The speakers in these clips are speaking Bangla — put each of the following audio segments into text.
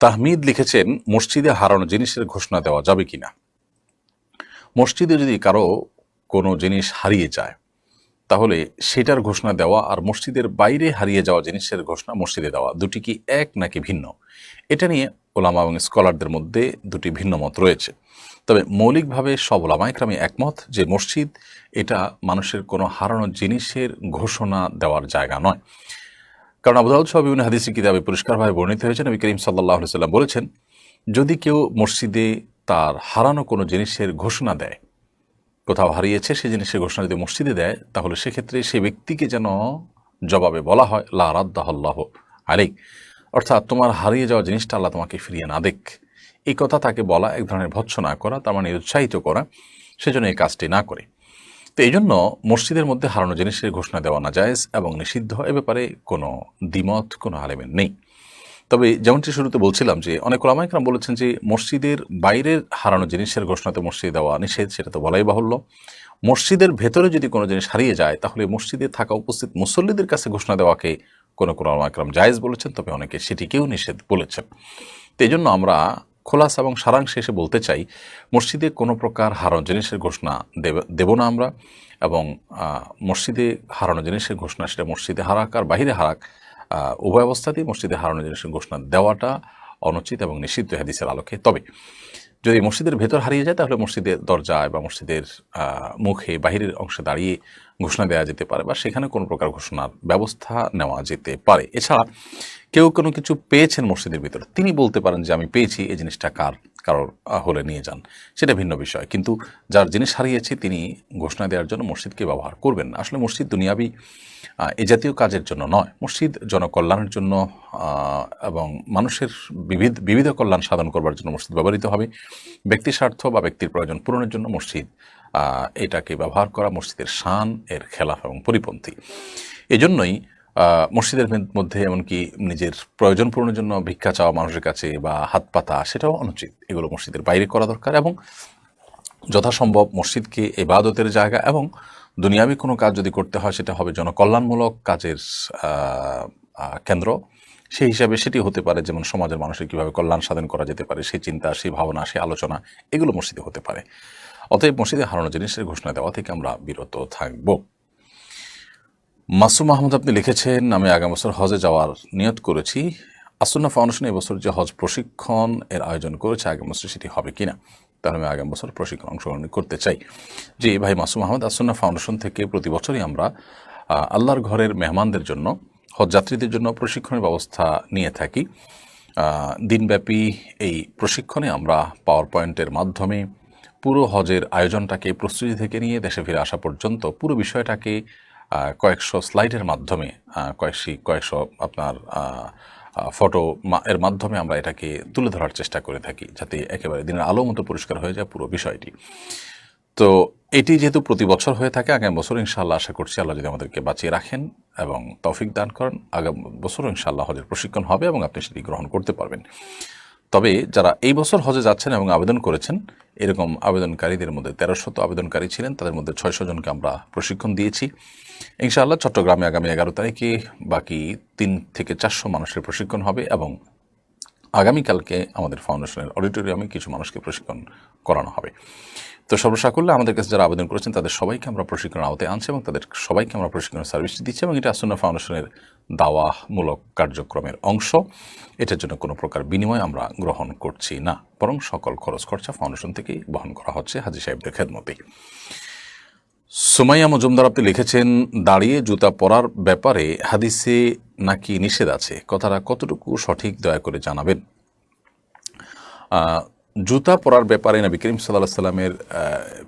তাহমিদ লিখেছেন, মসজিদে হারানো জিনিসের ঘোষণা দেওয়া যাবে কিনা? মসজিদে যদি কারও কোনো জিনিস হারিয়ে যায়, তাহলে সেটার ঘোষণা দেওয়া আর মসজিদের বাইরে হারিয়ে যাওয়া জিনিসের ঘোষণা মসজিদে দেওয়া দুটি কি এক নাকি ভিন্ন? এটা নিয়ে ওলামা এবং স্কলারদের মধ্যে দুটি ভিন্ন মত রয়েছে। তবে মৌলিকভাবে সব ওলামা একরামে একমত যে মসজিদ এটা মানুষের কোনো হারানো জিনিসের ঘোষণা দেওয়ার জায়গা নয়। কারণ আবুদাউদ সহ বিভিন্ন হাদিসি কিতাবে পরিষ্কারভাবে বর্ণিত হয়েছে নবী করিম সাল্লাহ সাল্লাম বলেছেন, যদি কেউ মসজিদে তার হারানো কোনো জিনিসের ঘোষণা দেয়, কোথাও হারিয়েছে সেই জিনিসের ঘোষণা যদি মসজিদে দেয়, তাহলে সেক্ষেত্রে সেই ব্যক্তিকে যেন জবাবে বলা হয়, লা রাদ্দাহল্লাহ আলিক অর্থাৎ তোমার হারিয়ে যাওয়া জিনিসটা আল্লাহ তোমাকে ফিরিয়ে না দেখ এই কথা তাকে বলা, এক ধরনের ভৎসনা করা, তার মানে উৎসাহিত করা, সেজন্য এই কাজটি না করে। তো এই জন্য মসজিদের মধ্যে হারানো জিনিসের ঘোষণা দেওয়া না জায়েজ এবং নিষিদ্ধ এ ব্যাপারে কোনো দ্বিমত, কোনো আলেমের নেই। তবে যেমনটি শুরুতে বলছিলাম যে অনেক ওলামাইকরাম বলেছেন যে মসজিদের বাইরের হারানো জিনিসের ঘোষণাতে মসজিদে দেওয়া নিষেধ, সেটা তো বলাই বাহুল্য। মসজিদের ভেতরে যদি কোনো জিনিস হারিয়ে যায়, তাহলে মসজিদে থাকা উপস্থিত মুসল্লিদের কাছে ঘোষণা দেওয়াকে কোনো কোনো ওলামাইকরাম জায়েজ বলেছেন, তবে অনেকে সেটিকেও নিষেধ বলেছেন। তো এই জন্য আমরা খোলাস এবং সারাংশে এসে বলতে চাই, মসজিদে কোনো প্রকার হারানো জিনিসের ঘোষণা দেব না আমরা এবং মসজিদে হারানো জিনিসের ঘোষণা সেটা মসজিদে হারাক আর বাহিরে হারাক উভয় অবস্থাতেই মসজিদে হারানো জিনিসের ঘোষণা দেওয়াটা অনুচিত এবং নিষিদ্ধ হাদিসের আলোকে। তবে, যদি মসজিদের ভেতর হারিয়ে যায় তাহলে মসজিদের দরজায় বা মসজিদের মুখে বাহিরের অংশে দাঁড়িয়ে ঘোষণা দেওয়া যেতে পারে বা সেখানে কোনো প্রকার ঘোষণার ব্যবস্থা নেওয়া যেতে পারে। এছাড়া কেউ কোনো কিছু পেয়েছেন মসজিদের ভিতরে? তিনি বলতে পারেন যে, আমি পেয়েছি, এই জিনিসটা কার? কারোর হলে নিয়ে যান। সেটা ভিন্ন বিষয়। কিন্তু যার জিনিস হারিয়েছে, তিনি ঘোষণা দেওয়ার জন্য মসজিদকে ব্যবহার করবেন না। আসলে মসজিদ দুনিয়াবি এ জাতীয় কাজের জন্য নয়। মসজিদ জনকল্যাণের জন্য এবং মানুষের বিবিধ বিবিধ কল্যাণ সাধন করবার জন্য মসজিদ ব্যবহৃত হবে। ব্যক্তি স্বার্থ বা ব্যক্তির প্রয়োজন পূরণের জন্য মসজিদ এটাকে ব্যবহার করা মসজিদের শান, এর খেলাফ এবং পরিপন্থী। এজন্যই মসজিদের মধ্যে- এমনকি নিজের প্রয়োজন পূরণের জন্য ভিক্ষা চাওয়া মানুষের কাছে বা হাত পাতা, সেটাও অনুচিত। এগুলো মসজিদের বাইরে করা দরকার এবং যথাসম্ভব মসজিদকে এবাদতের জায়গা এবং দুনিয়াবি কোনো কাজ যদি করতে হয়, সেটা হবে জনকল্যাণমূলক কাজের কেন্দ্র। সেই হিসাবে সেটি হতে পারে, যেমন সমাজের মানুষের কীভাবে কল্যাণ সাধন করা যেতে পারে, সেই চিন্তা, সেই ভাবনা, সেই আলোচনা, এগুলো মসজিদে হতে পারে। অতএব মসজিদে হারানো জিনিসের ঘোষণা দেওয়া থেকে আমরা বিরত থাকব। মাসুম মাহমুদ আপনি লিখেছেন, আমি আগামী বছর হজে যাওয়ার নিয়ত করেছি। আসন্না ফাউন্ডেশন এবছর যে হজ প্রশিক্ষণ এর আয়োজন করেছে, আগামী বছর সেটি হবে কিনা তাহলে আমি আগামী বছর প্রশিক্ষণ অংশগ্রহণ করতে চাই। জি, ভাই মাসুম আহমদ, আসন্না ফাউন্ডেশন থেকে প্রতি বছরই আমরা আল্লাহর ঘরের মেহমানদের জন্য, হজযাত্রীদের জন্য প্রশিক্ষণের ব্যবস্থা নিয়ে থাকি। দিনব্যাপী এই প্রশিক্ষণে আমরা পাওয়ার পয়েন্টের মাধ্যমে পুরো হজের আয়োজনটাকে প্রস্তুতি থেকে নিয়ে দেশে ফিরে আসা পর্যন্ত পুরো বিষয়টাকে কয়েকশো স্লাইডের মাধ্যমে কয়েকশি কয়েকশো আপনার ফটো এর মাধ্যমে আমরা এটাকে তুলে ধরার চেষ্টা করে থাকি, যাতে একেবারে দিনের আলো মতো পরিষ্কার হয়ে যায় পুরো বিষয়টি। তো এটি যেহেতু প্রতি বছর হয়ে থাকে, আগামী বছর ইনশাআল্লাহ আশা করছি আল্লাহ যদি আমাদেরকে বাঁচিয়ে রাখেন এবং তৌফিক দান করেন, আগামী বছর ইনশাআল্লাহ হজের প্রশিক্ষণ হবে এবং আপনি সেটি গ্রহণ করতে পারবেন। তবে যারা এই বছর হজে যাচ্ছেন এবং আবেদন করেছেন, এরকম আবেদনকারীদের মধ্যে তেরোশত আবেদনকারী ছিলেন, তাদের মধ্যে ছয়শো জনকে আমরা প্রশিক্ষণ দিয়েছি। ইনশাআল্লাহ চট্টগ্রামে আগামী এগারো তারিখে বাকি তিন থেকে চারশো মানুষের প্রশিক্ষণ হবে এবং আগামীকালকে আমাদের ফাউন্ডেশনের অডিটোরিয়ামে কিছু মানুষকে প্রশিক্ষণ করানো হবে। তো সর্বসাকুল্যে আমাদের কাছে যারা আবেদন করেছেন, তাদের সবাইকে আমরা প্রশিক্ষণ আওতায় আনছি এবং তাদের সবাইকে আমরা প্রশিক্ষণের সার্ভিস দিচ্ছি এবং এটা আসন্ন ফাউন্ডেশনের দাওয়ামূলক কার্যক্রমের অংশ। এটার জন্য কোনো প্রকার বিনিময় আমরা গ্রহণ করছি না, বরং সকল খরচ খরচা ফাউন্ডেশন থেকেই বহন করা হচ্ছে হাজি সাহেবদের খেদমতেই সুমাইয়া মজুমদার আপনি লিখেছেন, দাঁড়িয়ে জুতা পরার ব্যাপারে হাদিসে নাকি নিষেধ আছে? কথাটা কতটুকু সঠিক দয়া করে জানাবেন? জুতা পরার ব্যাপারে নবী করিম সাল্লাহ সাল্লামের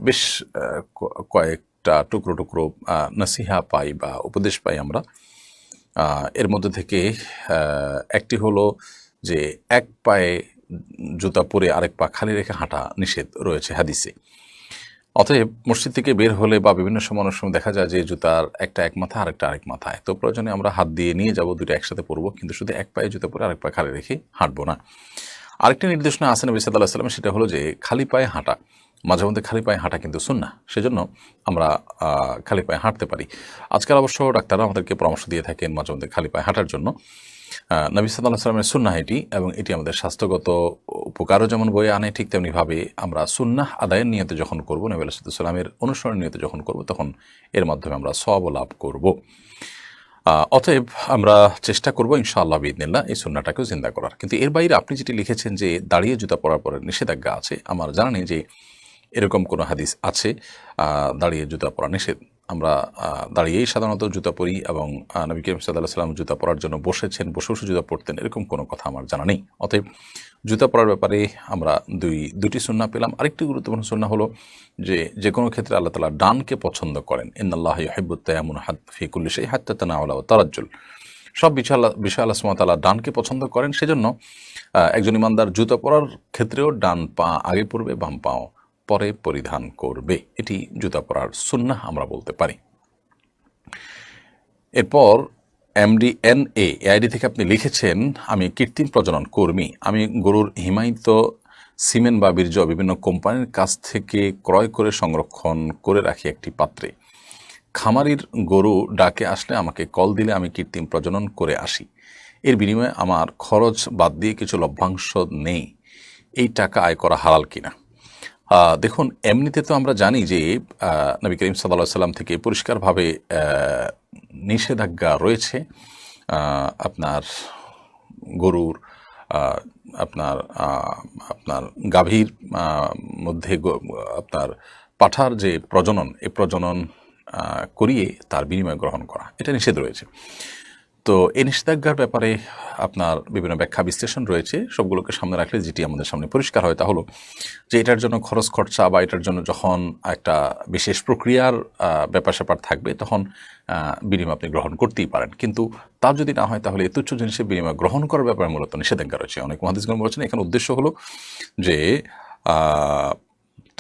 বেশ কয়েকটা টুকরো টুকরো নসিহা পাই বা উপদেশ পাই আমরা। এর মধ্যে থেকে একটি হলো যে এক পায়ে জুতা পরে আরেক পা খালি রেখে হাঁটা নিষেধ রয়েছে হাদিসে। অতএব মসজিদ থেকে বের হলে বা বিভিন্ন সময় অনেক সময় দেখা যায় যে জুতার একটা এক মাথা আরেকটা আরেক মাথায়। তো প্রয়োজনে আমরা হাত দিয়ে নিয়ে যাব দুটো একসাথে পরবো, কিন্তু শুধু এক পায়ে জুতা পরে আরেক পায়ে খালি রেখে হাঁটবো না। আরেকটি নির্দেশনা আছে নবী সাল্লাহ সাল্লাম সেটা হলো যে খালি পায়ে হাঁটা। মাঝে মধ্যে খালি পায়ে হাঁটা কিন্তু সুন্না সেজন্য আমরা খালি পায়ে হাঁটতে পারি। আজকাল অবশ্য ডাক্তাররা আমাদেরকে পরামর্শ দিয়ে থাকেন মাঝে মধ্যে খালি পায়ে হাঁটার জন্য। নবী সাল্লাহ সাল্লামের সুন্নাহ এটি এবং এটি আমাদের স্বাস্থ্যগত উপকারও যেমন বয়ে আনে, ঠিক তেমনিভাবে আমরা সুন্নাহ আদায়ের নিয়তে যখন করব, নবী আলাইসাল্লামের অনুসরণ নিয়তে যখন করব, তখন এর মাধ্যমে আমরা সব লাভ করব। অতএব আমরা চেষ্টা করব ইনশাআল্লাহ বিদিনিল্লাহ এই সুন্নাটাকেও জিন্দা করার। কিন্তু এর বাইরে আপনি যেটি লিখেছেন যে দাঁড়িয়ে জুতা পরার পরে নিষেধাজ্ঞা আছে, আমার জানা নেই যে এরকম কোনো হাদিস আছে দাঁড়িয়ে জুতা পরা নিষেধ। আমরা দাঁড়িয়েই সাধারণত জুতা পরি এবং নবী করিম সাল্লাহ সাল্লাম জুতা পরার জন্য বসেছেন বসে বসে জুতা পরতেন, এরকম কোনো কথা আমার জানা নেই। অতএব জুতা পরার ব্যাপারে আমরা দুই, দুটি সুন্না পেলাম। আরেকটি গুরুত্বপূর্ণ সুন্না হলো যে যে কোনো ক্ষেত্রে আল্লাহ তালা ডানকে পছন্দ করেন। ইন্নআল্লাহ হেবুত্তায়ামুন হাত ফিকুল্লি সেই হাত্তা তানা আল্লাহ তারাজ্জুল। সব বিষয় আল্লাহ বিষয় আল্লাহ সুমতাল্লাহ ডানকে পছন্দ করেন, সেজন্য একজন ইমানদার জুতা পরার ক্ষেত্রেও ডান পা আগে পড়বে, বাম পাও পরে পরিধান করবে। এটি জুতা পরার সুন্না আমরা বলতে পারি। এরপর এমডি এন এ আইডি থেকে আপনি লিখেছেন, আমি কৃত্রিম প্রজনন কর্মী, আমি গরুর হিমায়িত সিমেন্ট বা বীর্য বিভিন্ন কোম্পানির কাছ থেকে ক্রয় করে সংরক্ষণ করে রাখি একটি পাত্রে। খামারির গরু ডাকে আসলে আমাকে কল দিলে আমি কৃত্রিম প্রজনন করে আসি। এর বিনিময়ে আমার খরচ বাদ দিয়ে কিছু লভ্যাংশ নেই। এই টাকা আয় করা হালাল কিনা? দেখুন, এমনিতে তো আমরা জানি যে নবী করিম সাল্লাহ সাল্লাম থেকে পরিষ্কারভাবে নিষেধাজ্ঞা রয়েছে। আপনার গরুর আপনার আপনার গাভীর মধ্যে আপনার পাঠার যে প্রজনন, এ প্রজনন করিয়ে তার বিনিময় গ্রহণ করা। এটা নিষেধ রয়েছে। তো এই নিষেধাজ্ঞার ব্যাপারে আপনার বিভিন্ন ব্যাখ্যা বিশ্লেষণ রয়েছে। সবগুলোকে সামনে রাখলে যেটি আমাদের সামনে পরিষ্কার হয়। তা হলো যে এটার জন্য খরচ, খরচা বা এটার জন্য যখন একটা বিশেষ প্রক্রিয়ার ব্যাপার স্যাপার থাকবে, তখন বিনিময় আপনি গ্রহণ করতেই পারেন। কিন্তু তা যদি না হয়, তাহলে তুচ্ছ জিনিসের বিনিময় গ্রহণ করার ব্যাপারে মূলত নিষেধাজ্ঞা রয়েছে। অনেক মহাদিসগণ বলেছেন, এখানে উদ্দেশ্য হলো যে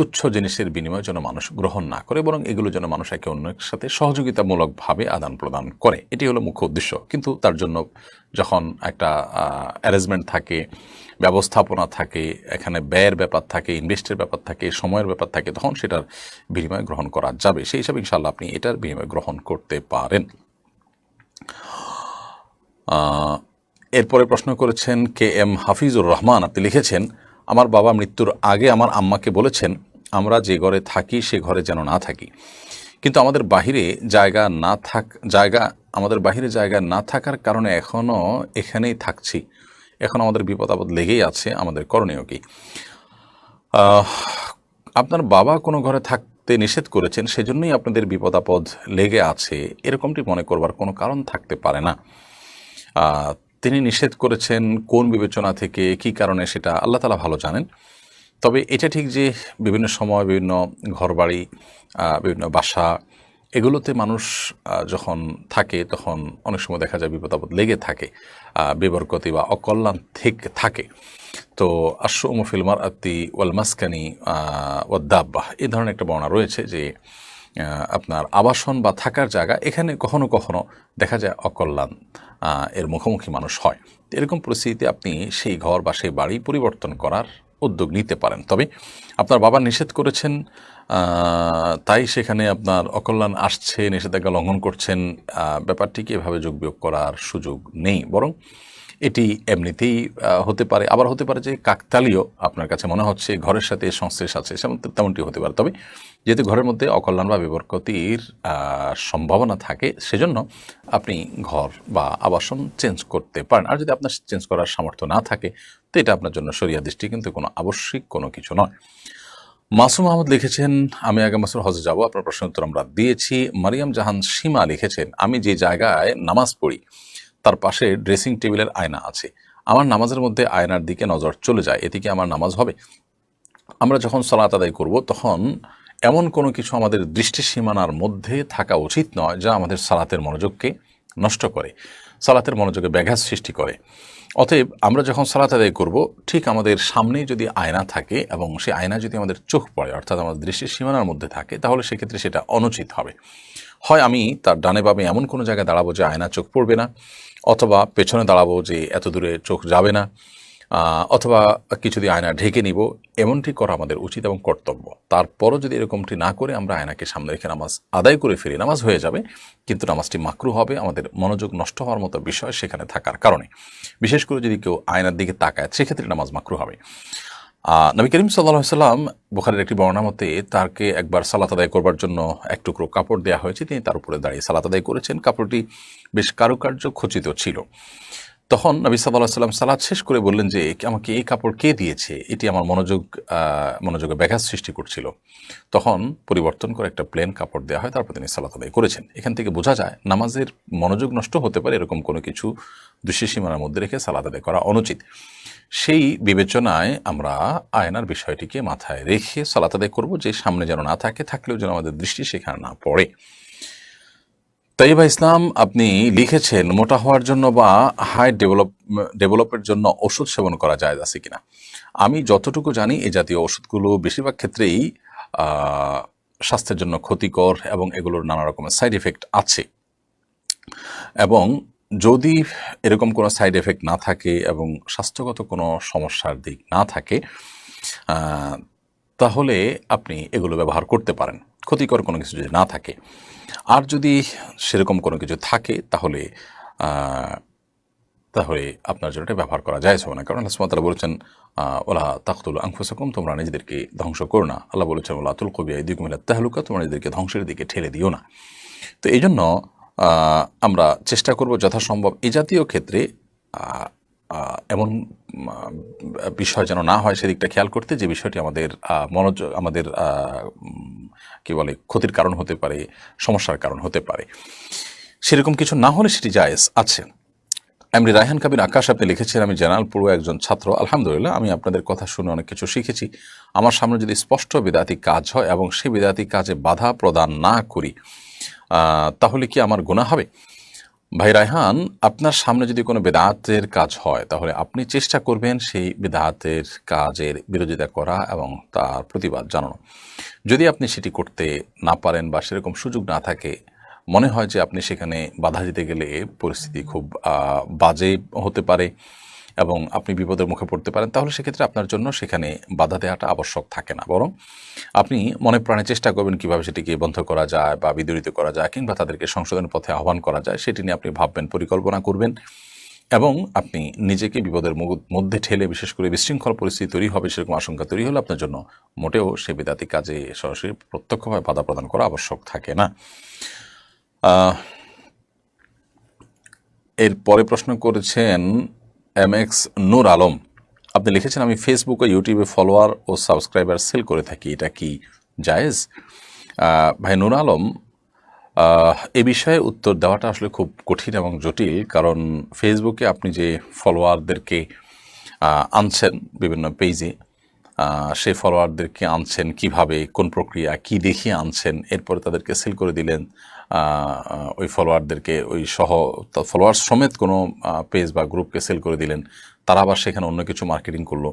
তুচ্ছ জিনিসের বিনিময় যেন মানুষ গ্রহণ না করে, বরং এগুলো যেন মানুষ একে অন্যের সাথে সহযোগিতামূলকভাবে আদান প্রদান করে। এটি হলো মুখ্য উদ্দেশ্য। কিন্তু তার জন্য যখন একটা অ্যারেঞ্জমেন্ট থাকে, ব্যবস্থাপনা থাকে, এখানে ব্যয়ের ব্যাপার থাকে ইনভেস্টের ব্যাপার থাকে, সময়ের ব্যাপার থাকে, তখন সেটার বিনিময় গ্রহণ করা যাবে। সেই হিসাবে ইনশাল্লাহ আপনি এটার বিনিময় গ্রহণ করতে পারেন। এরপরে প্রশ্ন করেছেন কে এম হাফিজুর রহমান। আপনি লিখেছেন, আমার বাবা মৃত্যুর আগে আমার আম্মাকে বলেছেন আমরা যে ঘরে থাকি, সে ঘরে যেন না থাকি। কিন্তু আমাদের বাহিরে জায়গা না থাক, জায়গা, আমাদের বাহিরে জায়গা না থাকার কারণে এখনও এখানেই থাকছি। এখন আমাদের বিপদ আপদ লেগেই আছে, আমাদের করণীয় কি? আপনার বাবা কোনো ঘরে থাকতে নিষেধ করেছেন, সেজন্যই আপনাদের বিপদ আপদ লেগে আছে। এরকমটি মনে করবার কোনো কারণ থাকতে পারে না। তিনি নিষেধ করেছেন কোন বিবেচনা থেকে, কি কারণে সেটা, আল্লাহ তালা ভালো জানেন। তবে এটা ঠিক যে বিভিন্ন সময় বিভিন্ন ঘরবাড়ি বিভিন্ন বাসা, এগুলোতে মানুষ যখন থাকে তখন অনেক সময় দেখা যায় বিপদ আপদ লেগে থাকে বেবরকতি বা অকল্যাণ থেকে, থাকে। তো আশ্রম ফিলমার আত্মি ওয়াল মাসকানি ওয়াদ্দাব্বাহ এই ধরনের একটা বর্ণনা রয়েছে যে আপনার আবাসন বা থাকার জায়গা এখানে কখনো কখনো দেখা যায় অকল্যাণ এর মুখোমুখি মানুষ হয়। এরকম পরিস্থিতিতে আপনি সেই ঘর বা সেই বাড়ি পরিবর্তন করার উদ্যোগ নিতে পারেন। তবে আপনার বাবা নিষেধ করেছেন তাই সেখানে আপনার অকল্যাণ আসছে, নিষেধাজ্ঞা লঙ্ঘন করছেন ব্যাপারটিকে এভাবে যোগ বিয়োগ করার সুযোগ নেই। বরং এটি এমনিতেই হতে পারে, আবার হতে পারে যে কাকতালীয় আপনার কাছে মনে হচ্ছে, ঘরের সাথে সংশ্লেষ আছে তেমনটি হতে পারে। তবে যেহেতু ঘরের মধ্যে অকল্যাণ বা বিবর্কতির সম্ভাবনা থাকে, সেজন্য আপনি ঘর বা আবাসন চেঞ্জ করতে পারেন। আর যদি আপনার চেঞ্জ করার সামর্থ্য না থাকে, তো এটা আপনার জন্য সরিয়া দৃষ্টি, কিন্তু কোনো আবশ্যিক কোনো কিছু নয়। মাসুম আহমদ লিখেছেন, আমি আগামী বছর হজে যাব, আপনার প্রশ্ন উত্তর আমরা দিয়েছি। মারিয়াম জাহান সীমা লিখেছেন, আমি যে জায়গায় নামাজ পড়ি তার পাশে ড্রেসিং টেবিলের আয়না আছে। আমার নামাজের মধ্যে আয়নার দিকে নজর চলে যায়। এদিকে আমার নামাজ হবে? আমরা যখন সালাত আদায় করব, তখন এমন কোনো কিছু আমাদের দৃষ্টি সীমানার মধ্যে থাকা উচিত নয় যা আমাদের সালাতের মনোযোগকে নষ্ট করে, সালাতের মনোযোগে ব্যাঘাত সৃষ্টি করে। অতএব আমরা যখন সালাত আদায় করব, ঠিক আমাদের সামনেই যদি আয়না থাকে এবং সেই আয়না যদি আমাদের চোখ পড়ে, অর্থাৎ আমাদের দৃষ্টির সীমানার মধ্যে থাকে, তাহলে সেক্ষেত্রে সেটা অনুচিত হবে। হয় আমি তার ডানে বামে এমন কোনো জায়গায় দাঁড়াবো যে আয়না চোখ পড়বে না, অথবা পেছনে দাঁড়াবো যে এত দূরে চোখ যাবে না অথবা কিছু দিয়ে আয়না ঢেকে নিব, এমনটি করা আমাদের উচিত এবং কর্তব্য। তারপরও যদি এরকমটি না করে আমরা আয়নাকে সামনে রেখে নামাজ আদায় করে ফিরি, নামাজ হয়ে যাবে, কিন্তু নামাজটি মাকরু হবে, আমাদের মনোযোগ নষ্ট হওয়ার মতো বিষয় সেখানে থাকার কারণে। বিশেষ করে যদি কেউ আয়নার দিকে তাকায়, সেক্ষেত্রে নামাজ মাকরু হবে। নবী করিম সাল্লাহ সাল্লাম বুখারের একটি বর্ণনা মতে তাকে একবার সালাত আদায় করবার জন্য এক টুকরো কাপড় দেওয়া হয়েছে। তিনি তার উপরে দাঁড়িয়ে সালাত আদায় করেছেন। কাপড়টি বেশ কারুকার্য খচিত ছিল। তখন নবী সাল্লাহ সাল্লাম সালাদ শেষ করে বললেন যে, আমাকে এই কাপড় কে দিয়েছে? এটি আমার মনোযোগ মনোযোগে ব্যাঘাত সৃষ্টি করছিল। তখন পরিবর্তন করে একটা প্লেন কাপড় দেওয়া হয়। তারপর তিনি সালাত আদায় করেছেন। এখান থেকে বোঝা যায়, নামাজের মনোযোগ নষ্ট হতে পারে এরকম কোনো কিছু দুঃসীমানার মধ্যে রেখে সালাত আদায় করা অনুচিত। সেই বিবেচনায় আমরা আয়নার বিষয়টিকে মাথায় রেখে সালাত আদায় করব, যে সামনে যেন না থাকে, থাকলেও যেন আমাদের দৃষ্টি সেখানে না পড়ে। তাইবা ইসলাম, আপনি লিখেছেন, মোটা হওয়ার জন্য বা হাই ডেভেলপ, ডেভেলপের জন্য ওষুধ সেবন করা যায় আছে কিনা? আমি যতটুকু জানি এই জাতীয় ওষুধগুলো বেশিরভাগ ক্ষেত্রেই স্বাস্থ্যের জন্য ক্ষতিকর এবং এগুলোর নানা রকমের সাইড এফেক্ট আছে। এবং যদি এরকম কোনো সাইড এফেক্ট না থাকে এবং স্বাস্থ্যগত কোনো সমস্যার দিক না থাকে তাহলে আপনি এগুলো ব্যবহার করতে পারেন। ক্ষতিকর কোনো কিছু যদি না থাকে। আর যদি সেরকম কোনো কিছু থাকে, তাহলে তাহলে আপনার জন্য এটা ব্যবহার করা যায় হবে না। কারণ সুবহানাহু বলেছেন ওলা তাকতুল আনফুসাকুম, তোমরা নিজেদেরকে ধ্বংস করো না। আল্লাহ বলেছেন ওলা তুল কবিয়া ইদিকুম ইলা তাহলুকা তোমরা নিজেদেরকে ধ্বংসের দিকে ঠেলে দিও না। তো এই জন্য আমরা চেষ্টা করব যথাসম্ভব এ জাতীয় ক্ষেত্রে এমন বিষয় যেন না হয় সেদিকটা খেয়াল করতে যে বিষয়টি আমাদের মনোযোগ আমাদের কি বলে, ক্ষতির কারণ হতে পারে, সমস্যার কারণ হতে পারে। সেরকম কিছু না হলে সেটি জায়েজ আছে। এমনি রায়হান কাবির আকাশ আপনি লিখেছেন, আমি জেনারেল পড়ুয়া একজন ছাত্র, আলহামদুলিল্লাহ, আমি আপনাদের কথা শুনে অনেক কিছু শিখেছি। আমার সামনে যদি স্পষ্ট বেদাতি কাজ হয় এবং সেই বেদাতি কাজে বাধা প্রদান না করি তাহলে কি আমার গুণা হবে? ভাই রায়হান, আপনার সামনে যদি কোনো বেদাতের কাজ হয়, তাহলে আপনি চেষ্টা করবেন সেই বেদাতের কাজের বিরোধিতা করা এবং তার প্রতিবাদ জানানো। যদি আপনি সেটি করতে না পারেন বা সেরকম সুযোগ না থাকে, মনে হয় যে আপনি সেখানে বাধা দিতে গেলে পরিস্থিতি খুব বাজে হতে পারে। এবং আপনি বিপদের মুখে পড়তে পারেন, তাহলে সেক্ষেত্রে আপনার জন্য সেখানে বাধা দেওয়াটা আবশ্যক থাকে না। বরং আপনি মনে প্রাণে চেষ্টা করবেন কীভাবে সেটিকে বন্ধ করা যায় বা বিদরিত করা যায় কিংবা তাদেরকে সংশোধনের পথে আহ্বান করা যায়, সেটি নিয়ে আপনি ভাববেন, পরিকল্পনা করবেন এবং আপনি নিজেকে বিপদের মধ্যে ঠেলে বিশেষ করে বিশৃঙ্খল পরিস্থিতি তৈরি হবে, সেরকম আশঙ্কা তৈরি হলে আপনার জন্য মোটেও সে বেদাতি কাজে সরাসরি প্রত্যক্ষভাবে বাধা প্রদান করা আবশ্যক থাকে না। এর পরে প্রশ্ন করেছেন এম এক্স নূর আলম আপনি লিখেছেন, আমি ফেসবুক ও ইউটিউবে ফলোয়ার ও সাবস্ক্রাইবার সেল করে থাকি। এটা কি জায়েজ? ভাই নূর আলম এ বিষয়ে উত্তর দেওয়াটা আসলে খুব কঠিন এবং জটিল, কারণ ফেসবুকে আপনি যে ফলোয়ারদেরকে আনছেন বিভিন্ন পেজে সেই ফলোয়ারদেরকে আনছেন কীভাবে, কোন প্রক্রিয়া, কি দেখিয়ে আনছেন, এরপরে তাদেরকে সেল করে দিলেন ওই ফলোয়ারদেরকে ওই সহ ফলোয়ার সমেত কোনো পেজ বা গ্রুপকে সেল করে দিলেন, তারা আবার সেখানে অন্য কিছু মার্কেটিং করল।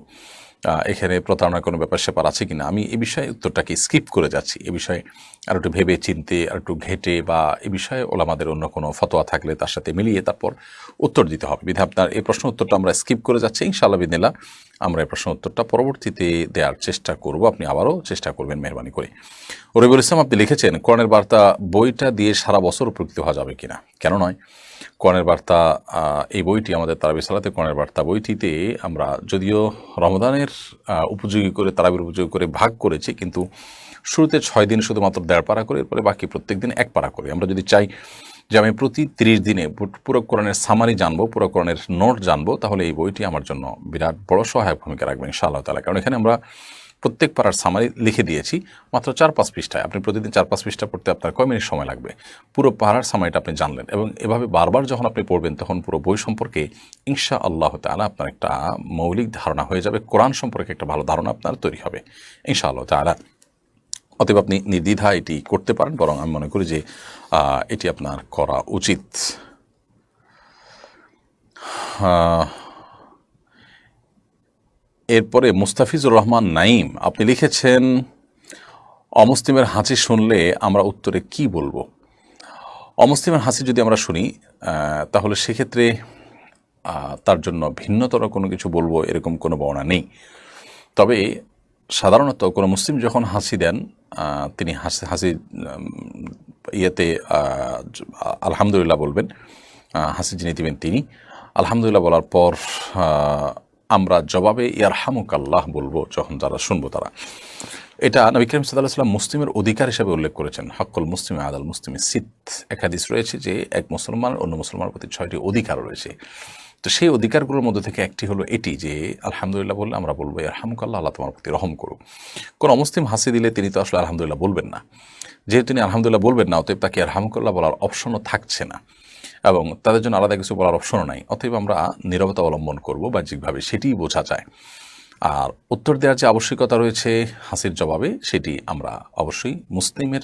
এখানে প্রতারণার কোনো ব্যাপার স্যাপার আছে কিনা? আমি এ বিষয়ে উত্তরটাকে স্কিপ করে যাচ্ছি। এ বিষয়ে আর একটু ভেবে চিনতে, আর একটু ঘেটে বা এ বিষয়ে ওলামাদের অন্য কোনো ফতোয়া থাকলে তার সাথে মিলিয়ে তারপর উত্তর দিতে হবে। বিধা আপনার এই প্রশ্ন উত্তরটা আমরা স্কিপ করে যাচ্ছি। ইনশাআল্লাহ বিদিল্লা আমরা এই প্রশ্ন উত্তরটা পরবর্তীতে দেওয়ার চেষ্টা করব। আপনি আবারও চেষ্টা করবেন মেহরবানি করে। রবিউল ইসলাম, আপনি লিখেছেন কোরআনের বার্তা বইটা দিয়ে সারা বছর উপকৃত হওয়া যাবে কিনা? কেন নয়। কোরআনের বার্তা এই বইটি আমাদের তারাবি সালাতে কোরআনের বার্তা বইটিতে আমরা যদিও রমদানের উপযোগী করে, তারাবির উপযোগী করে ভাগ করেছি, কিন্তু শুরুতে ছয় দিন শুধুমাত্র দেড় পারা করে, এরপরে বাকি প্রত্যেক দিন এক পারা করি। আমরা যদি চাই যে আমি প্রতি তিরিশ দিনে পু- পুরো কোরআনের সামারি জানব, পুরো কোরআনের নোট জানব, তাহলে এই বইটি আমার জন্য বিরাট বড় সহায়ক ভূমিকা রাখবে ইনশাআল্লাহ তালা কারণ এখানে আমরা প্রত্যেক পাড়ার সামারি লিখে দিয়েছি, মাত্র চার পাঁচ পৃষ্ঠায়। আপনি প্রতিদিন চার পাঁচ পৃষ্ঠা পড়তে আপনার কয় মিনিট সময় লাগবে? পুরো পাড়ার সামারিটা আপনি জানলেন এবং এভাবে বারবার যখন আপনি পড়বেন, তখন পুরো বই সম্পর্কে ইনশা আল্লাহ তালা আপনার একটা মৌলিক ধারণা হয়ে যাবে, কোরআন সম্পর্কে একটা ভালো ধারণা আপনার তৈরি হবে ইনশা আল্লাহ তালা অতএব আপনি নির্দ্বিধা এটি করতে পারেন, বরং আমি মনে করি যে এটি আপনার করা উচিত। এরপরে মুস্তাফিজুর রহমান নাইম আপনি লিখেছেন, অমুসলিমের হাসি শুনলে আমরা উত্তরে কি বলব? অমুসলিমের হাসি যদি আমরা শুনি তাহলে সেক্ষেত্রে তার জন্য ভিন্নতর কোনো কিছু বলব এরকম কোনো বর্ণনা নেই। তবে সাধারণত কোনো মুসলিম যখন হাসি দেন তিনি হাসি হাসি ইয়েতে আলহামদুলিল্লাহ বলবেন হাসি যিনি দিবেন তিনি। আলহামদুলিল্লাহ বলার পর আমরা জবাবে ইয়ারহামুক আল্লাহ বলব যখন যারা শুনব তারা। এটা নবী করিম সাল্লাম মুসলিমের অধিকার হিসেবে উল্লেখ করেছেন। হকুল মুসলিম আদাল মুসলিম সিদ এক হাদিস রয়েছে যে এক মুসলমান অন্য মুসলমানের প্রতি ছয়টি অধিকার রয়েছে। তো সেই অধিকারগুলোর মধ্যে থেকে একটি হলো এটি যে, আলহামদুলিল্লাহ বললে আমরা বলব ইয়ার আলহামুকাল্লাহ আল্লাহ তোমার প্রতি রহম করুক। কোনো অমুসলিম হাসি দিলে তিনি তো আসলে আলহামদুলিল্লাহ বলবেন না। যেহেতু তিনি আলহামদুলিল্লাহ বলবেন না, অতএব তাকে আলহামুকাল্লাহ বলার অপশনও থাকছে না। এবং তাদের জন্য আলাদা কিছু বলার অপশনও নাই। অতএব আমরা নীরবতা অবলম্বন করব, বাহ্যিকভাবে সেটিই বোঝা যায়। আর উত্তর দেওয়ার যে আবশ্যিকতা রয়েছে হাসির জবাবে, সেটি আমরা অবশ্যই মুসলিমের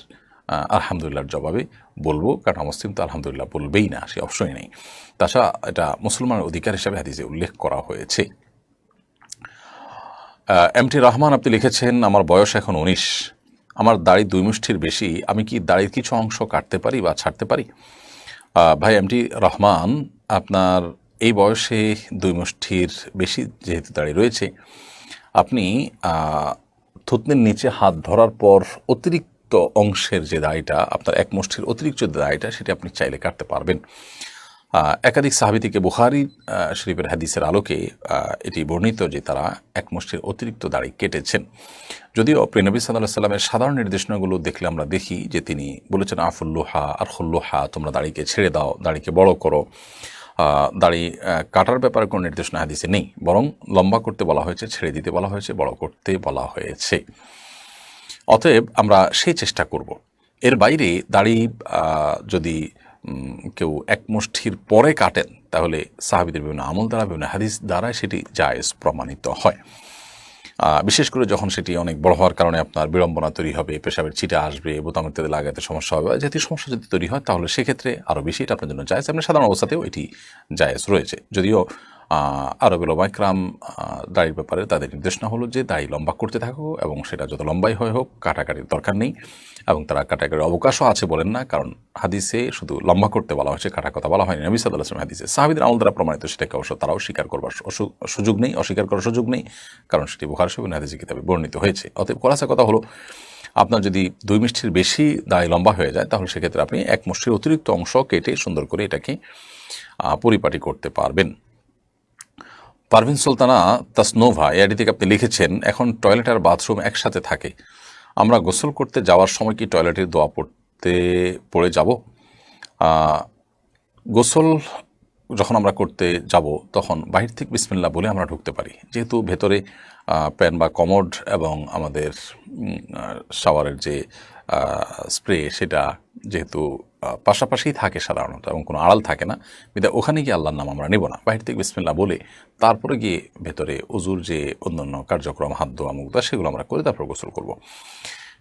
আলহামদুলিল্লাহর জবাবে বলব। কারণ মুসলিম তো আলহামদুলিল্লাহ বলবেই না, সে অবশ্যই নেই। তাছাড়া এটা মুসলমানের অধিকার হিসাবে হাদিসে উল্লেখ করা হয়েছে। এম টি রহমান আপনি লিখেছেন, আমার বয়স এখন উনিশ। আমার দাড়ি দুই মুষ্ঠির বেশি। আমি কি দাড়ির কিছু অংশ কাটতে পারি বা ছাড়তে পারি? ভাই এমটি রহমান, আপনার এই বয়সে দুই মুষ্ঠির বেশি যেহেতু দাড়ি রয়েছে, আপনি থুতনির নিচে হাত ধরার পর অতিরিক্ত অংশের যে দাড়িটা, আপনার এক মুষ্টির অতিরিক্ত যে দাড়িটা, সেটি আপনি চাইলে কাটতে পারবেন। একাধিক সাহাবি থেকে শরীফের হাদিসের আলোকে এটি বর্ণিত যে তারা এক মুষ্টির অতিরিক্ত দাড়ি কেটেছেন। যদিও প্রিনবী সাল্লাহ সাল্লামের সাধারণ নির্দেশনাগুলো দেখলে আমরা দেখি যে তিনি বলেছেন আফুল্লোহা আরহুল্লোহা তোমরা দাড়িকে ছেড়ে দাও, দাড়িকে বড় করো। দাড়ি কাটার ব্যাপারে কোনো নির্দেশনা হাদিসে নেই, বরং লম্বা করতে বলা হয়েছে, ছেড়ে দিতে বলা হয়েছে, বড় করতে বলা হয়েছে। অতএব আমরা সেই চেষ্টা করব। এর বাইরে দাড়ি যদি কেউ এক মুষ্ঠির পরে কাটেন, তাহলে সাহাবিদের বিভিন্ন আমল দ্বারা, বিভিন্ন হাদিস দ্বারা সেটি জায়েজ প্রমাণিত হয়। বিশেষ করে যখন সেটি অনেক বড় হওয়ার কারণে আপনার বিড়ম্বনা তৈরি হবে, পেশাবের চিটা আসবে বোতাম ইত্যাদি লাগাতে সমস্যা হবে জাতীয় সমস্যা যদি তৈরি হয়, তাহলে সেক্ষেত্রে আরও বেশি এটা আপনার জন্য জায়েজ। আপনার সাধারণ অবস্থাতেও এটি জায়েজ রয়েছে। যদিও আরবের ওবাইক্রাম দাড়ির ব্যাপারে তাদের নির্দেশনা হলো যে দাড়ি লম্বা করতে থাকো এবং সেটা যত লম্বাই হয় হোক, কাটাকাটির দরকার নেই এবং তারা কাটাকাটির অবকাশও আছে বলেন না, কারণ হাদিসে শুধু লম্বা করতে বলা হয়েছে, কাটা কথা বলা হয়নি। নবী সাল্লাহ আসলাম হাদিসে, সাহাবিদের আমল দ্বারা প্রমাণিত সেটাকে অবশ্য তারাও স্বীকার করবার সুযোগ নেই, অস্বীকার করার সুযোগ নেই, কারণ সেটি বুখার সবিন হাদিসে কিতাবে বর্ণিত হয়েছে। অতএব খোলাসা কথা হলো, আপনার যদি দুই মিষ্টির বেশি দায় লম্বা হয়ে যায়, তাহলে সেক্ষেত্রে আপনি এক মুষ্টির অতিরিক্ত অংশ কেটে সুন্দর করে এটাকে পরিপাটি করতে পারবেন। পারভিন সুলতানা তাসনোভা এআডি থেকে আপনি লিখেছেন, এখন টয়লেট আর বাথরুম একসাথে থাকে। আমরা গোসল করতে যাওয়ার সময় কি টয়লেটের দোয়া পড়তে পড়ে যাব? গোসল যখন আমরা করতে যাব, তখন বাহির থেকে বিসমিল্লা বলে আমরা ঢুকতে পারি। যেহেতু ভেতরে প্যান বা কমোড এবং আমাদের শাওয়ারের যে স্প্রে, সেটা যেহেতু পাশাপাশি থাকে সাধারণত এবং কোনো আড়াল থাকে না। বিদা ওখানে গিয়ে আল্লাহর নাম আমরা নেব না। বাহির থেকে বিসমিল্লা বলে, তারপরে গিয়ে ভেতরে অজুর যে অন্যান্য কার্যক্রম, হাত, ধোয়া, মুখ, ধোয়া, সেগুলো আমরা করে তারপর গোসল করব।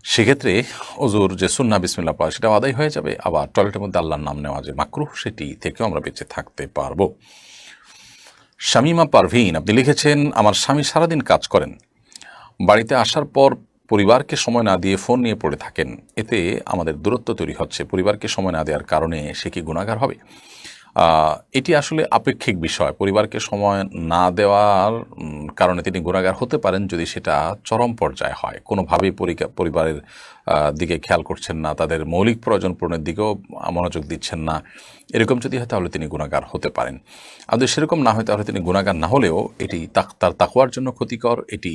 সেক্ষেত্রে অজুর যে সুন্না বিসমিল্লা পাওয়া সেটাও আদায় হয়ে যাবে। আবার টয়লেটের মধ্যে আল্লাহর নাম নেওয়া যে মাকরুহ, সেটি থেকেও আমরা বেঁচে থাকতে পারব। শামিমা পারভিন, আপনি লিখেছেন, আমার স্বামী সারাদিন কাজ করেন। বাড়িতে আসার পর পরিবারকে সময় না দিয়ে ফোন নিয়ে পড়ে থাকেন। এতে আমাদের দূরত্ব তৈরি হচ্ছে। পরিবারকে সময় না দেওয়ার কারণে সে কি গুণাগার হবে? এটি আসলে আপেক্ষিক বিষয়। পরিবারকে সময় না দেওয়ার কারণে তিনি গুণাগার হতে পারেন যদি সেটা চরম পর্যায়ে হয়। কোনোভাবেই পরিবারের দিকে খেয়াল করছেন না। তাদের মৌলিক প্রয়োজন পূরণের দিকেও মনোযোগ দিচ্ছেন না। এরকম যদি হয় তাহলে তিনি গুণাগার হতে পারেন। আর যদি সেরকম না হয় তাহলে তিনি গুণাগার না হলেও এটি তার তাকুয়ার জন্য ক্ষতিকর। এটি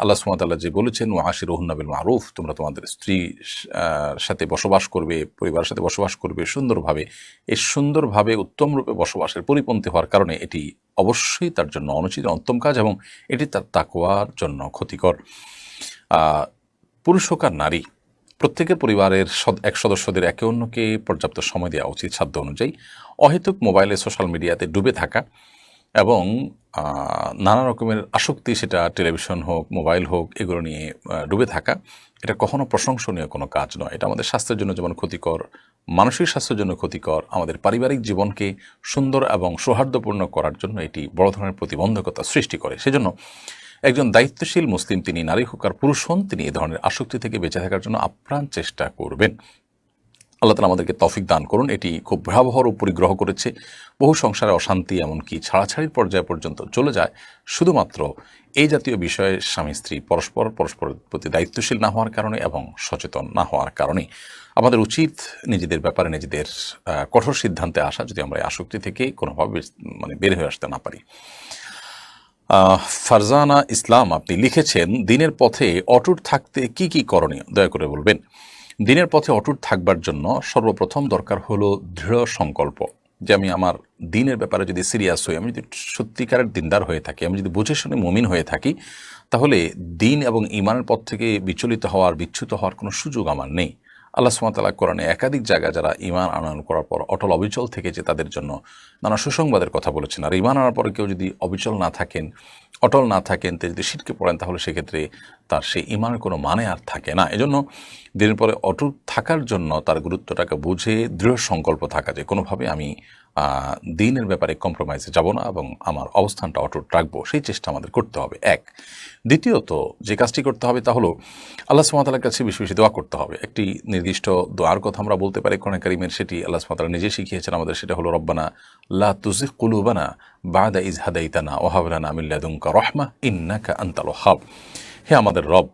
আল্লাহ সুমতাল্লাহ যে বলেছেন ও আশির রহুন্নাবিল মারুফ তোমরা তোমাদের স্ত্রী সাথে বসবাস করবে, পরিবারের সাথে বসবাস করবে সুন্দরভাবে। এই সুন্দরভাবে উত্তম রূপে বসবাসের পরিপন্থী হওয়ার কারণে এটি অবশ্যই তার জন্য অনুচিত অন্তম কাজ এবং এটি তার তাকুয়ার জন্য ক্ষতিকর। পুরুষ আর নারী, প্রত্যেকের পরিবারের এক সদস্যদের একে অন্যকে পর্যাপ্ত সময় দেওয়া উচিত সাধ্য অনুযায়ী। অহেতুক মোবাইলে, সোশ্যাল মিডিয়াতে ডুবে থাকা এবং নানা রকমের আসক্তি সেটা টেলিভিশন হোক, মোবাইল হোক, এগুলো নিয়ে ডুবে থাকা, এটা কখনো প্রশংসনীয় কোনো কাজ নয়। এটা আমাদের স্বাস্থ্যের জন্য যেমন ক্ষতিকর, মানসিক স্বাস্থ্যের জন্য ক্ষতিকর, আমাদের পারিবারিক জীবনকে সুন্দর এবং সৌহার্দ্যপূর্ণ করার জন্য এটি বড় ধরনের প্রতিবন্ধকতা সৃষ্টি করে। সেজন্য একজন দায়িত্বশীল মুসলিম, তিনি নারী হোক আর পুরুষ হন, তিনি এ ধরনের আসক্তি থেকে বেঁচে থাকার জন্য আপ্রাণ চেষ্টা করবেন। আল্লাহ তালা আমাদেরকে তফিক দান করুন। এটি খুব ভয়াবহ রূপ পরিগ্রহ করেছে। বহু সংসারে অশান্তি, এমনকি ছাড়াছাড়ির পর্যায় পর্যন্ত চলে যায়। শুধুমাত্র এই জাতীয় বিষয়ে স্বামী, স্ত্রী পরস্পর, পরস্পরের প্রতি দায়িত্বশীল না হওয়ার কারণে এবং সচেতন না হওয়ার কারণে। আমাদের উচিত নিজেদের ব্যাপারে নিজেদের কঠোর সিদ্ধান্তে আসা যদি আমরা এই আসক্তি থেকে কোনোভাবে মানে বের হয়ে আসতে না পারি। ফারজানা ইসলাম আপনি লিখেছেন, দিনের পথে অটুট থাকতে কি কি করণীয়? দয়া করে বলবেন। দিনের পথে অটুট থাকবার জন্য সর্বপ্রথম দরকার হলো দৃঢ় সংকল্প যে আমি আমার দিনের ব্যাপারে যদি সিরিয়াস হই, আমি যদি সত্যিকারের দিনদার হয়ে থাকি, আমি যদি বুঝে শুনে মমিন হয়ে থাকি, তাহলে দিন এবং ইমানের পথ থেকে বিচলিত হওয়ার, বিচ্যুত হওয়ার কোনো সুযোগ আমার নেই। আল্লাহ সুমাতাল্লাহ কোরআনে একাধিক জায়গায় যারা ইমান আনয়ন করার পর অটল অবিচল থেকে যে তাদের জন্য নানা সুসংবাদের কথা বলেছেন। আর ইমান আনার পরে কেউ যদি অবিচল না থাকেন, অটল না থাকেন তিনি যদি সিটকে পড়েন, তাহলে সেক্ষেত্রে তার সে ইমানের কোনো মানে আর থাকে না। এজন্য দিনের পরে অটুট থাকার জন্য তার গুরুত্বটাকে বুঝে দৃঢ় সংকল্প থাকা যে কোনোভাবে আমি দিনের ব্যাপারে কম্প্রোমাইজে যাব না এবং আমার অবস্থানটা অটুট রাখব, সেই চেষ্টা আমাদের করতে হবে। এক। দ্বিতীয়ত, যে কাজটি করতে হবে তা হলো আল্লাহ সুমাতালার কাছে বেশি বেশি দোয়া করতে হবে। একটি নির্দিষ্ট দোয়ার কথা আমরা বলতে পারি কোরআন কারিমের, সেটি আল্লাহ সুমাতালা নিজে শিখিয়েছেন আমাদের, সেটা হলো, রব্বানা লা তুজিক কুলুবানা বাদা ইজ হাদাইতানা ওহাবলানা আমিল্লাদুঙ্কা রহমা ইন্নাকা আন্তাল ওহাব হে আমাদের রব,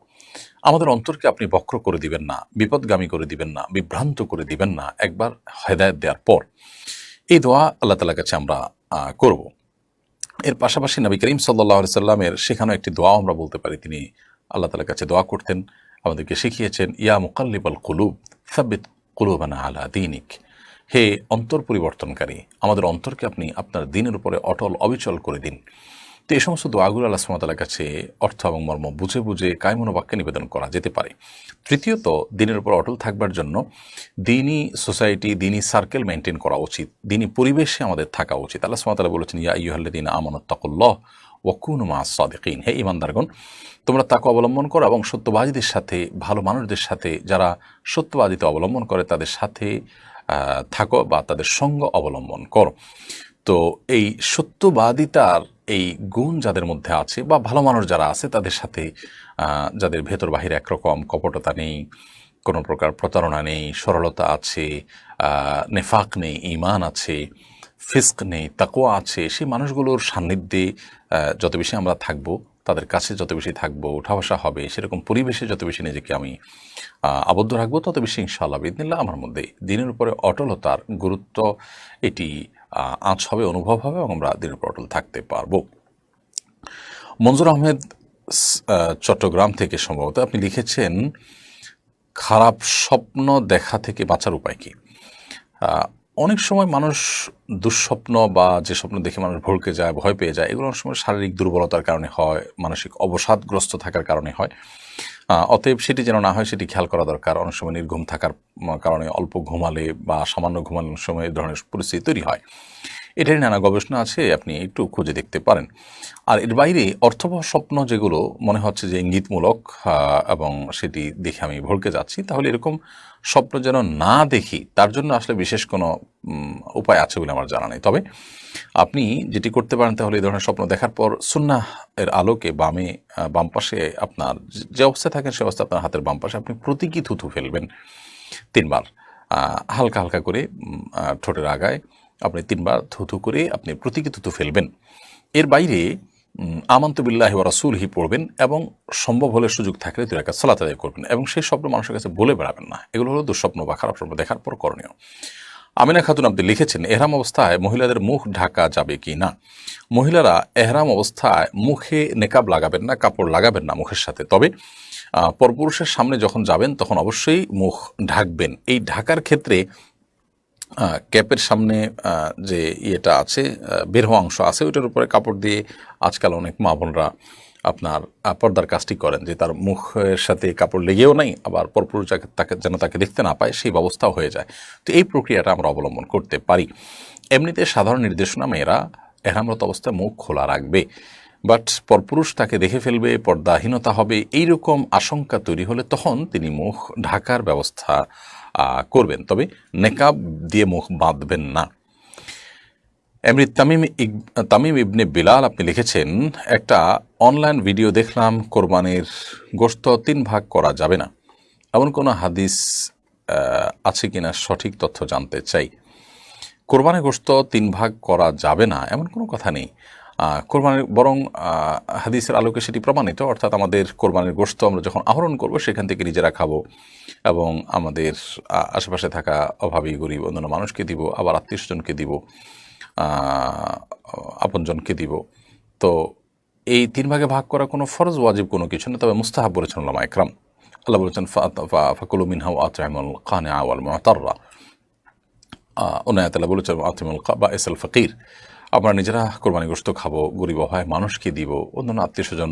আমাদের অন্তরকে আপনি বক্র করে দিবেন না, বিপদগামী করে দিবেন না, বিভ্রান্ত করে দিবেন না, একবার হেদায়ত দেওয়ার পর। এই দোয়া আল্লাহ তালার কাছে আমরা করব। এর পাশাপাশি নবী করিম সাল্লাহ সাল্লামের সেখানেও একটি দোয়া আমরা বলতে পারি। তিনি আল্লাহ তালার কাছে দোয়া করতেন, আমাদেরকে শিখিয়েছেন, ইয়া মুকাল্লিবাল কুলুব, সাব্বিত কুলুবানা আলা দিনিক। হে অন্তর পরিবর্তনকারী, আমাদের অন্তরকে আপনি আপনার দিনের উপরে অটল অবিচল করে দিন। তো এই সমস্ত দোয়াগুলো আল্লাহ সুমতালার কাছে অর্থ এবং মর্ম বুঝে বুঝে কায়মনো বাক্যে নিবেদন করা যেতে পারে। তৃতীয়ত, দিনের উপর অটল থাকবার জন্য দিনই সোসাইটি, দিনই সার্কেল মেনটেন করা উচিত, দিনই পরিবেশে আমাদের থাকা উচিত। আল্লাহ সুমতালা বলেছেন, ইয়া ইহল্লাদিন তাকুল্লাহ ওয়াকুন মা সাদেকিন। হে ইমানদারগণ তোমরা তাকে অবলম্বন করো এবং সত্যবাদীদের সাথে, ভালো মানুষদের সাথে, যারা সত্যবাদিতা অবলম্বন করে, তাদের সাথে থাকো বা তাদের সঙ্গ অবলম্বন করো। তো এই সত্যবাদিতার এই গুণ যাদের মধ্যে আছে বা ভালো মানুষ যারা আছে, তাদের সাথে যাদের ভেতর বাহির একরকম কপটতা নেই, কোনো প্রকার প্রতারণা নেই, সরলতা আছে নেফাক নেই ইমান আছে, ফিস্ক নেই তাকোয়া আছে, সেই মানুষগুলোর সান্নিধ্যে যত বেশি আমরা থাকব, তাদের কাছে যত বেশি থাকব উঠা বসা হবে, সেরকম পরিবেশে যত বেশি নিজেকে আমি আবদ্ধ রাখব, তত বেশি ইনশাআল্লাহ বিদিনিল্লাহ আমার মধ্যে দিনের উপরে অটলতার গুরুত্ব এটি আঁচ হবে, অনুভব হবে এবং আমরা দিনের থাকতে পারব। মঞ্জুর আহমেদ চট্টগ্রাম থেকে সম্ভবত আপনি লিখেছেন, খারাপ স্বপ্ন দেখা থেকে বাঁচার উপায় কি? অনেক সময় মানুষ দুঃস্বপ্ন বা যে স্বপ্ন দেখে মানুষ ভড়কে যায়, ভয় পেয়ে যায়, এগুলো অনেক সময় শারীরিক দুর্বলতার কারণে হয়, মানসিক অবসাদগ্রস্ত থাকার কারণে হয়। অতএব সেটি যেন না হয়, সেটি খেয়াল করা দরকার। অনেক সময় নির্ঘুম থাকার কারণে অল্প ঘুমালে বা সামান্য ঘুমানোর সময় এই ধরনের পরিস্থিতি তৈরি হয়। এটার নানা গবেষণা আছে, আপনি একটু খুঁজে দেখতে পারেন। আর এর বাইরে অর্থবহ স্বপ্ন যেগুলো, মনে হচ্ছে যে ইঙ্গিতমূলক এবং সেটি দেখে আমি ভড়কে যাচ্ছি, তাহলে এরকম স্বপ্ন যেন না দেখি, তার জন্য আসলে বিশেষ কোনো উপায় আছে বলে আমার জানা নেই। তবে আপনি যেটি করতে পারেন তাহলে এই ধরনের স্বপ্ন দেখার পর সুন্নাহ এর আলোকে বামে বাম পাশে আপনার যে- যে অবস্থায় থাকেন সে অবস্থা আপনার হাতের বাম পাশে আপনি প্রতীকী থুথু ফেলবেন তিনবার। হালকা হালকা করে ঠোঁটের আগায় আপনি তিনবার থুথু করে আপনি প্রতীকী থুথু ফেলবেন। এর বাইরে উম, আমান্ত বিল্লাহি ওয়া রাসূলহি পড়বেন এবং সম্ভব হলে সুযোগ থাকলে দুই রাকাত সালাত আদায় করবেন এবং সেই স্বপ্ন মানুষের কাছে বলে বেড়াবেন না। এগুলো হলো দুঃস্বপ্ন বা খারাপ স্বপ্ন দেখার পর করণীয়। আমিনা খাতুন আপনি লিখেছেন এহরাম অবস্থায় মহিলাদের মুখ ঢাকা যাবে কি না? মহিলারা এহরাম অবস্থায় মুখে নেকাব লাগাবেন না কাপড় লাগাবেন না মুখের সাথে। তবে পরপুরুষের সামনে যখন যাবেন তখন অবশ্যই মুখ ঢাকবেন। এই ঢাকার ক্ষেত্রে ক্যাপের সামনে যে ইয়েটা আছে বের হওয়া অংশ আছে, ওইটার উপরে কাপড় দিয়ে আজকাল অনেক মা বোনরা আপনার পর্দার কাজটি করেন, যে তার মুখের সাথে কাপড় লেগেও নাই, আবার পরপুরুষ তাকে যেন তাকে দেখতে না পায়, সেই ব্যবস্থাও হয়ে যায়। তো এই প্রক্রিয়াটা আমরা অবলম্বন করতে পারি। এমনিতে সাধারণ নির্দেশনা মেয়েরা এহরামরত অবস্থায় মুখ খোলা রাখবে, বাট পরপুরুষ তাকে দেখে ফেলবে, পর্দাহীনতা হবে, এইরকম আশঙ্কা তৈরি হলে তখন তিনি মুখ ঢাকার ব্যবস্থা করবেন। তবে নেকাব দিয়ে মুখ বাঁধবেন না। এমনি তামিম তামিম ইবনে বিলাল আপনি লিখেছেন, একটা অনলাইন ভিডিও দেখলাম, কোরবানির গোশত তিন ভাগ করা যাবে না। এমন কোনো হাদিস আছে কিনা সঠিক তথ্য জানতে চাই। কোরবানি গোশত তিন ভাগ করা যাবে না, এমন কোনো কথা নেই। কোরবানির বরং হাদিসের আলোকে সেটি প্রমাণিত। অর্থাৎ আমাদের কোরবানির গোশত আমরা যখন আহরণ করব, সেখান থেকে নিজেরা খাব এবং আমাদের আশেপাশে থাকা অভাবী, গরিব, অন্যান্য মানুষকে দিব, আবার আত্মীয় স্বজনকে দিব আপনজনকে দিব। তো এই তিন ভাগে ভাগ করা কোনো ফরজ, ওয়াজিব কোনো কিছু না, তবে মুস্তাহাব বলেছেন ওলামা একরাম। আল্লাহ বলেছেন ফাকুলু মিনহা আতআমুল কানিআ ওয়াল মুতাররা। উনায়তাল্লাহ বলেছেন আতিমুল বা এসএল ফকির। আমরা নিজেরা কোরবানি গোস্ত খাব, গরিব হয় মানুষকে দিব, অন্যান্য আত্মীয় স্বজন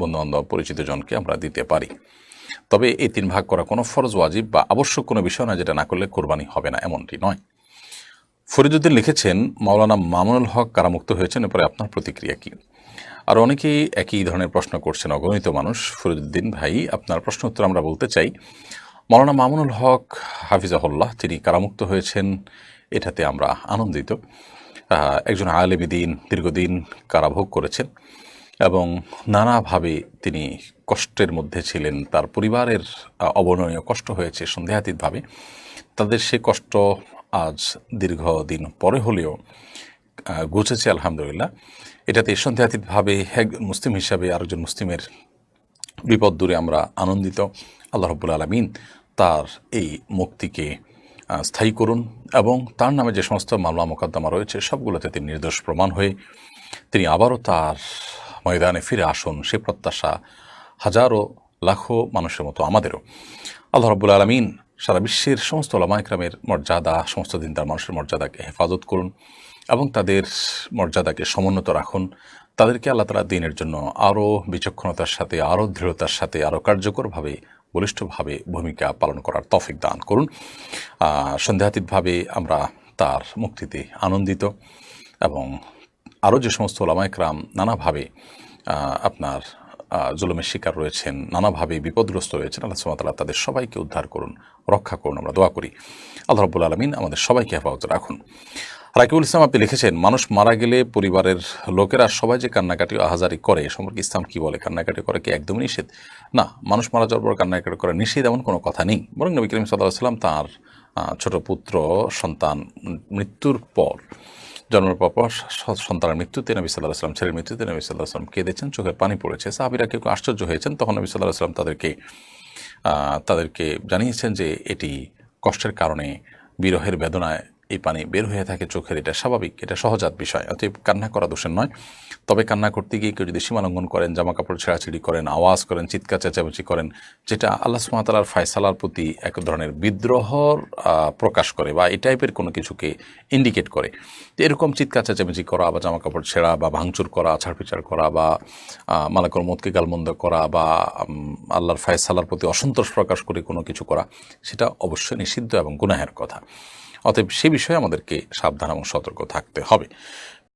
বন্ধু বান্ধব পরিচিত জনকে আমরা দিতে পারি। তবে এই তিন ভাগ করা কোনো ফরজ, ওয়াজিব বা আবশ্যক কোনো বিষয় না যেটা না করলে কোরবানি হবে না, এমনটি নয়। ফরিদুদ্দিন লিখেছেন, মাওলানা মামুনুল হক কারামুক্ত হয়েছেন, এরপরে আপনার প্রতিক্রিয়া কি? আর অনেকেই একই ধরনের প্রশ্ন করছেন, অগণিত মানুষ। ফরিদুদ্দিন ভাই, আপনার প্রশ্ন উত্তর আমরা বলতে চাই। মৌলানা মামুনুল হক হাফিজাহুল্লাহ, তিনি কারামুক্ত হয়েছেন, এটাতে আমরা আনন্দিত। একজন আলেমিদিন দীর্ঘদিন কারাভোগ করেছেন এবং নানাভাবে তিনি কষ্টের মধ্যে ছিলেন। তার পরিবারের অবর্ণনীয় কষ্ট হয়েছে সন্দেহাতীতভাবে। তাদের সে কষ্ট আজ দীর্ঘদিন পরে হলেও গুছেছে আলহামদুলিল্লাহ। এটাতে সন্দেহাতীতভাবে একজন মুসলিম হিসাবে আরেকজন মুসলিমের বিপদ দূরে আমরা আনন্দিত। আল্লাহ রব্বুল আলমিন তার এই মুক্তিকে স্থায়ী করুন এবং তার নামে যে সমস্ত মামলা মোকদ্দমা রয়েছে, সবগুলোতে তিনি নির্দোষ প্রমাণ হয়ে তিনি আবারও তার ময়দানে ফিরে আসুন। সে প্রত্যাশা হাজারো, লাখো মানুষের মতো আমাদেরও। আল্লাহ রব্বুল আলমিন সারা বিশ্বের সমস্ত ওলামাইকরামের মর্যাদা, সমস্ত দিন তার মানুষের মর্যাদাকে হেফাজত করুন এবং তাদের মর্যাদাকে সমুন্নত রাখুন। তাদেরকে আল্লাহ তালা দিনের জন্য আরও বিচক্ষণতার সাথে, আরও দৃঢ়তার সাথে, আরও কার্যকরভাবে বলিষ্ঠভাবে ভূমিকা পালন করার তফিক দান করুন। সন্দেহাতীতভাবে আমরা তার মুক্তিতে আনন্দিত এবং আরও যে সমস্ত ওলামাইকরাম নানাভাবে আপনার জুলুমের শিকার রয়েছেন, নানাভাবে বিপদগ্রস্ত রয়েছেন আল্লাহ সুমাতাল্লাহ তাদের সবাইকে উদ্ধার করুন, রক্ষা করুন, আমরা দোয়া করি। আল্লাহ রব্বুল আলমিন আমাদের সবাইকে হেফাজত রাখুন। রাকিবুল ইসলাম, আপনি লিখেছেন, মানুষ মারা গেলে পরিবারের লোকেরা সবাই যে কান্নাকাটি আহাজারি করে, এ সম্পর্কে ইসলাম কি বলে? কান্নাকাটি করে কি একদমই নিষেধ? না, মানুষ মারা যাওয়ার পর কান্নাকাটি করা নিষেধ এমন কোনো কথা নেই। বরং নবী করিম সাল্লাহ সাল্লাম তাঁর ছোট পুত্র, সন্তান, মৃত্যুর পর, জন্মের পর সন্তানের মৃত্যুতে নবী সাল্লাহ সাল্লাম ছেলের মৃত্যুতে নবী সাল্লাহ সাল্লাম কেঁদেছেন, চোখের পানি পড়েছে। সাহাবিরা কেউ আশ্চর্য হয়েছেন। তখন নবী সাল্লাহ আসলাম তাদেরকে তাদেরকে জানিয়েছেন যে এটি কষ্টের কারণে, বিরহের বেদনায় এই পানি বের হয়ে থাকে চোখের, এটা স্বাভাবিক, এটা সহজাত বিষয়। অতএব কান্না করা দোষের নয়। তবে কান্না করতে গিয়ে কেউ যদি সীমা লঙ্ঘন করেন জামা কাপড় ছেঁড়াছিড়ি করেন, আওয়াজ করেন, চিৎকার, চেঁচামেচি করেন, যেটা আল্লাহ সুমাতালার ফায়সালার প্রতি এক ধরনের বিদ্রোহর প্রকাশ করে বা এই টাইপের কোনো কিছুকে ইন্ডিকেট করে। এরকম চিৎকার, চেঁচামেচি করা বা জামা কাপড় ছেঁড়া বা ভাঙচুর করা ছাড়পিচার করা বা মালাকর মতকে গালমন্দ করা বা আল্লাহর ফায়সালার প্রতি অসন্তোষ প্রকাশ করে কোনো কিছু করা, সেটা অবশ্যই নিষিদ্ধ এবং গুনাহের কথা। অতএব সে বিষয়ে আমাদেরকে সাবধান এবং সতর্ক থাকতে হবে।